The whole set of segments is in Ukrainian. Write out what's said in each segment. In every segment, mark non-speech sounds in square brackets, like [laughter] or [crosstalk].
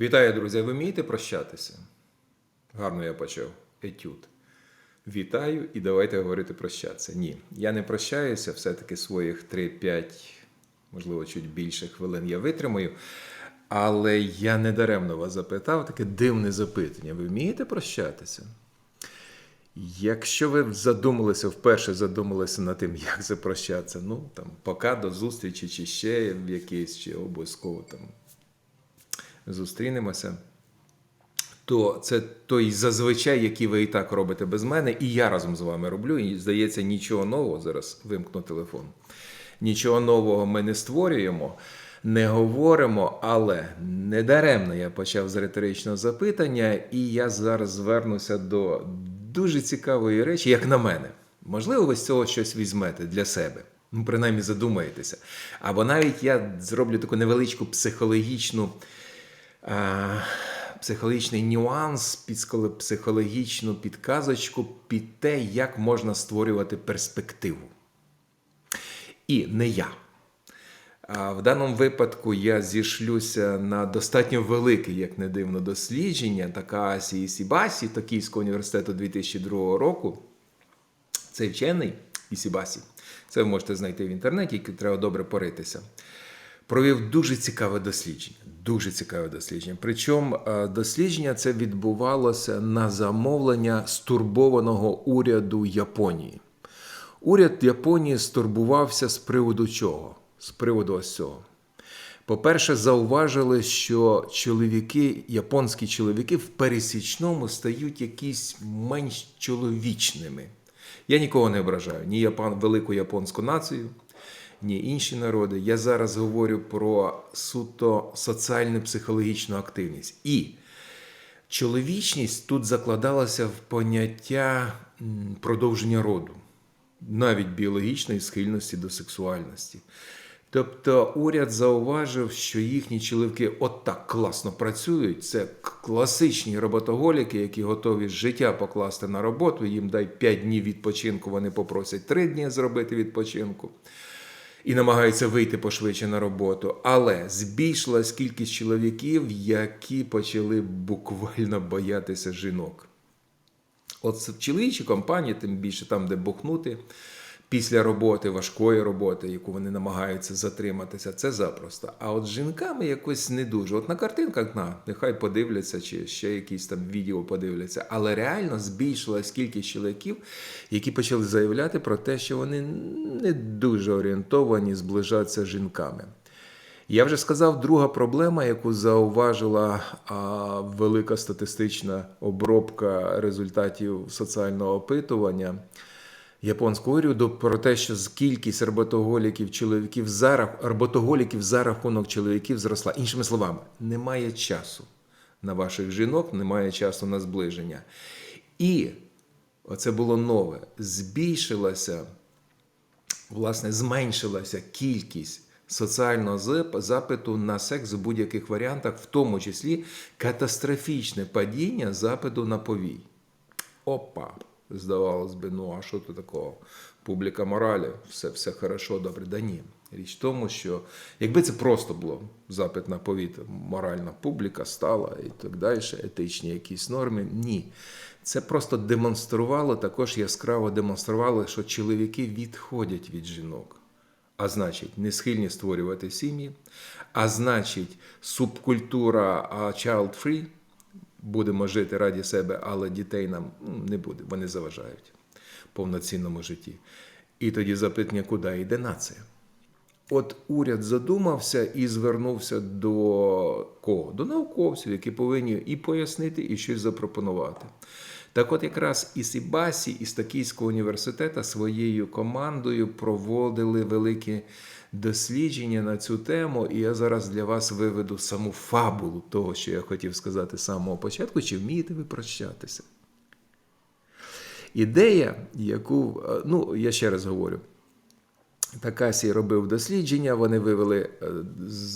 Вітаю, друзі! Ви вмієте прощатися? Гарно я почав. Етюд. Вітаю і давайте говорити прощатися. Ні, я не прощаюся, все-таки своїх 3-5, можливо, чуть більше хвилин я витримаю. Але я не даремно вас запитав таке дивне запитання. Ви вмієте прощатися? Якщо ви задумалися, вперше задумалися над тим, як це прощатися, ну там пока до зустрічі, чи ще в якийсь, чи обов'язково там зустрінемося, то це той зазвичай, який ви і так робите без мене, і я разом з вами роблю. І здається, нічого нового зараз вимкну телефон. Нічого нового ми не створюємо, не говоримо, але недаремно я почав з риторичного запитання, і я зараз звернуся до дуже цікавої речі, як на мене. Можливо, ви з цього щось візьмете для себе. Ну, принаймні задумаєтеся. Або навіть я зроблю таку невеличку психологічну психологічний нюанс, підсколи- психологічну підказочку під те, як можна створювати перспективу. І не я. В даному випадку я зішлюся на достатньо велике, як не дивно, дослідження Такасі і Сібасі Токійського університету 2002 року. Цей вчений Ісібасі, це ви можете знайти в інтернеті, тільки треба добре поритися. Провів дуже цікаве дослідження. Дуже цікаве дослідження. Причому е, дослідження це відбувалося на замовлення стурбованого уряду Японії. Уряд Японії стурбувався з приводу чого? З приводу ось цього. По-перше, зауважили, що чоловіки, японські чоловіки в пересічному стають якісь менш чоловічними. Я нікого не ображаю, ні велику японську націю, ні інші народи. Я зараз говорю про суто соціальну психологічну активність. І чоловічність тут закладалася в поняття продовження роду, навіть біологічної схильності до сексуальності. Тобто уряд зауважив, що їхні чоловіки от так класно працюють. Це класичні роботоголіки, які готові життя покласти на роботу. Їм дай 5 днів відпочинку, вони попросять 3 дні зробити відпочинку і намагаються вийти пошвидше на роботу. Але збільшилась кількість чоловіків, які почали буквально боятися жінок. От чоловічі компанії, тим більше там, де бухнути після роботи, важкої роботи, яку вони намагаються затриматися, це запросто. А от з жінками якось не дуже. От на картинках на, нехай подивляться, чи ще якісь там відео подивляться. Але реально збільшилась кількість чоловіків, які почали заявляти про те, що вони не дуже орієнтовані зближатися з жінками. Я вже сказав, друга проблема, яку зауважила а, велика статистична обробка результатів соціального опитування японського уряду про те, що кількість роботоголіків чоловіків за роботоголіків за рахунок чоловіків зросла. Іншими словами, немає часу на ваших жінок, немає часу на зближення. І оце було нове. Збільшилася власне, зменшилася кількість соціального запиту на секс в будь-яких варіантах, в тому числі катастрофічне падіння запиту на повій. Опа! Здавалось би, ну а що тут такого? Публіка моралі, все, все хорошо, добре. Да ні. Річ в тому, що якби це просто було запит на повіт, моральна публіка стала і так далі, етичні якісь норми. Ні. Це просто демонструвало, також яскраво демонструвало, що чоловіки відходять від жінок. А значить, не схильні створювати сім'ї, а значить, субкультура а, child free, будемо жити раді себе, але дітей нам не буде, вони заважають повноцінному житті. І тоді запитання, куди йде нація? От уряд задумався і звернувся до кого? До науковців, які повинні і пояснити, і щось запропонувати. Так от якраз і Сібасі, і з Токійського університету своєю командою проводили великі дослідження на цю тему, і я зараз для вас виведу саму фабулу того, що я хотів сказати з самого початку, чи вмієте ви прощатися. Ідея, яку, е, ну, я ще раз говорю, Такасі робив дослідження, вони вивели е,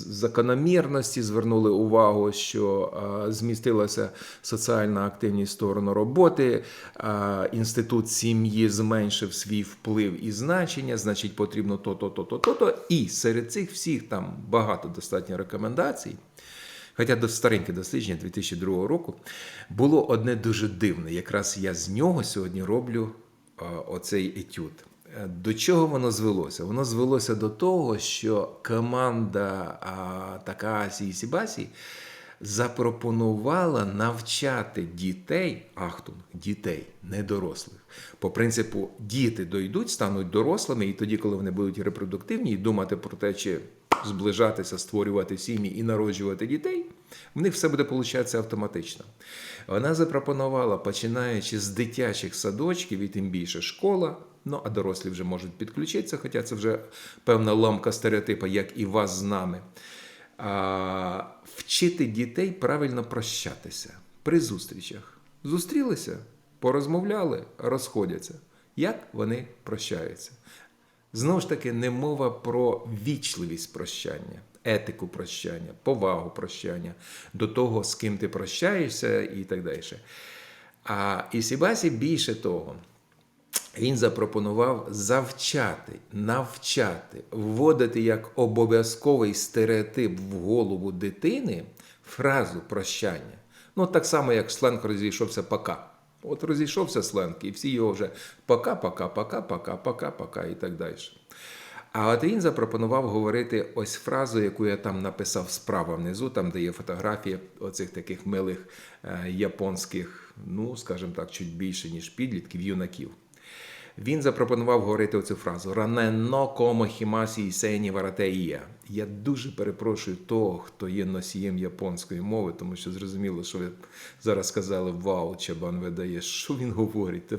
закономірності, звернули увагу, що е, змістилася соціальна активність сторону роботи, е, інститут сім'ї зменшив свій вплив і значення, значить, потрібно то-то, то-то, то-то. І серед цих всіх там багато достатньо рекомендацій. хоча до стареньке дослідження 2002 року, було одне дуже дивне. Якраз я з нього сьогодні роблю оцей етюд. До чого воно звелося? Воно звелося до того, що команда а, Такасі і Сібасі запропонувала навчати дітей, ахтунг, дітей, не дорослих. По принципу, діти дойдуть, стануть дорослими, і тоді, коли вони будуть репродуктивні, і думати про те, чи зближатися, створювати сім'ї і народжувати дітей, в них все буде получатися автоматично. Вона запропонувала, починаючи з дитячих садочків і тим більше школа. Ну, а дорослі вже можуть підключитися, хоча це вже певна ламка стереотипа, як і вас з нами. А, вчити дітей правильно прощатися при зустрічах. Зустрілися, порозмовляли, розходяться. Як вони прощаються? Знову ж таки, не мова про вічливість прощання, етику прощання, повагу прощання до того, з ким ти прощаєшся, і так далі. А Ісібасі більше того. Він запропонував завчати, навчати, вводити як обов'язковий стереотип в голову дитини фразу прощання. Ну, так само, як сленг розійшовся пока. От розійшовся сленг, і всі його вже пока, пока, пока, пока, пока, пока і так далі. А от він запропонував говорити ось фразу, яку я там написав справа внизу, там де є фотографія оцих таких милих е, японських, ну, скажімо так, чуть більше, ніж підлітків, юнаків. Він запропонував говорити оцю фразу Раненно комо хімасі ісейні варатеїя. Я дуже перепрошую того, хто є носієм японської мови, тому що зрозуміло, що ви зараз сказали Вау, Чабан видає, що він говорить.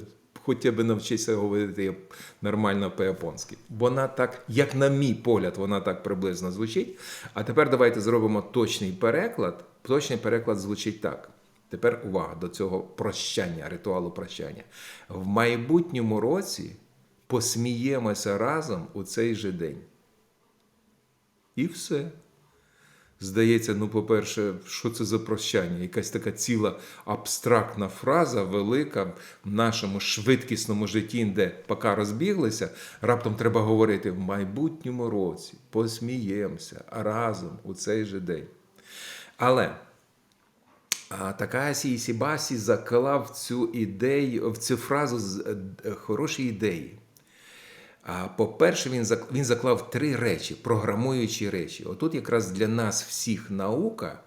Хоча б навчися говорити нормально по-японськи. Вона так, як на мій погляд, вона так приблизно звучить. А тепер давайте зробимо точний переклад. Точний переклад звучить так. Тепер увага до цього прощання, ритуалу прощання. В майбутньому році посміємося разом у цей же день. І все. Здається, ну, по-перше, що це за прощання? Якась така ціла абстрактна фраза, велика в нашому швидкісному житті, де поки розбіглися, раптом треба говорити в майбутньому році посміємося разом у цей же день. Але. Такасі і Сібасі заклав цю ідею, в цю фразу з е, хороші ідеї. А по-перше, він він заклав три речі, програмуючі речі. Отут якраз для нас всіх наука.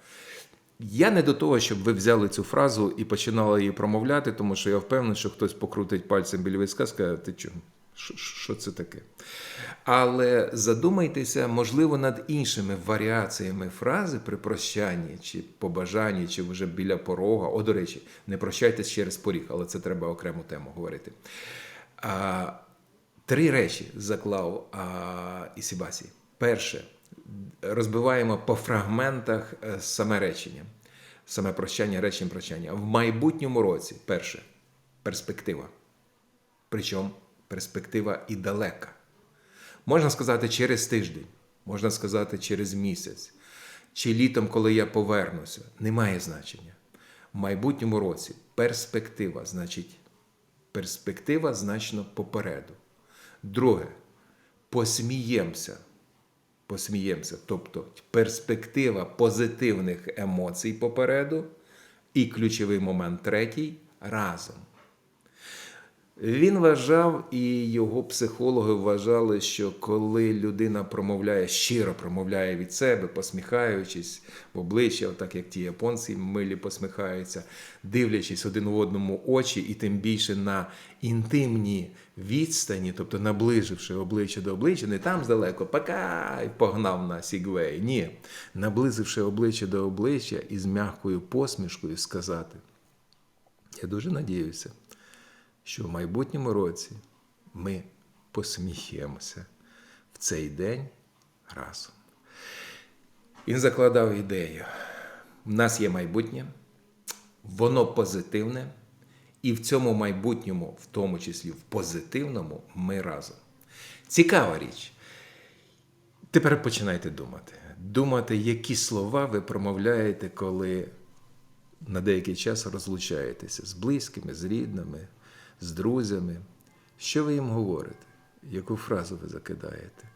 Я не до того, щоб ви взяли цю фразу і починали її промовляти, тому що я впевнений, що хтось покрутить пальцем біля виска, скаже, ти чого? Що- це таке? Але задумайтеся, можливо, над іншими варіаціями фрази при прощанні, чи побажанні, чи вже біля порога. О, до речі, не прощайтесь через поріг, але це треба окрему тему говорити. А, три речі заклав а, Ісібасі. Перше, розбиваємо по фрагментах е, саме речення, саме прощання, речення прощання. В майбутньому році, перше, перспектива. Причому перспектива і далека. Можна сказати через тиждень, можна сказати через місяць, чи літом, коли я повернуся, немає значення. В майбутньому році перспектива, значить, перспектива значно попереду. Друге, посміємося. Посміємося, тобто перспектива позитивних емоцій попереду, і ключовий момент третій разом. Він вважав, і його психологи вважали, що коли людина промовляє, щиро промовляє від себе, посміхаючись в обличчя, так як ті японці милі посміхаються, дивлячись один в одному очі, і тим більше на інтимній відстані, тобто наближивши обличчя до обличчя, не там здалеко, пока і погнав на Сігвей. Ні, наблизивши обличчя до обличчя і з м'якою посмішкою сказати: Я дуже надіюся що в майбутньому році ми посміємося в цей день разом. Він закладав ідею. В нас є майбутнє, воно позитивне, і в цьому майбутньому, в тому числі в позитивному, ми разом. Цікава річ. Тепер починайте думати. Думати, які слова ви промовляєте, коли на деякий час розлучаєтеся з близькими, з рідними, з друзями. Що ви їм говорите? Яку фразу ви закидаєте?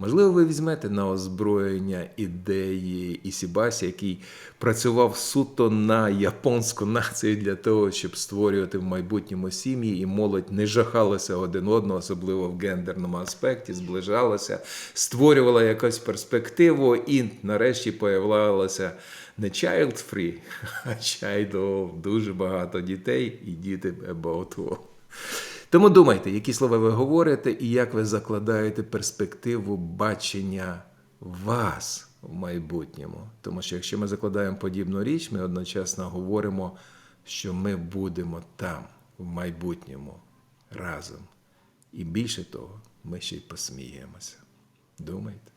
Можливо, ви візьмете на озброєння ідеї Ісібасі, який працював суто на японську націю для того, щоб створювати в майбутньому сім'ї, і молодь не жахалася один одного, особливо в гендерному аспекті, зближалася, створювала якусь перспективу, і нарешті появлялася не child free, [laughs] а child of. дуже багато дітей і діти about war. Тому думайте, які слова ви говорите і як ви закладаєте перспективу бачення вас в майбутньому. Тому що якщо ми закладаємо подібну річ, ми одночасно говоримо, що ми будемо там, в майбутньому, разом. І більше того, ми ще й посміємося. Думайте.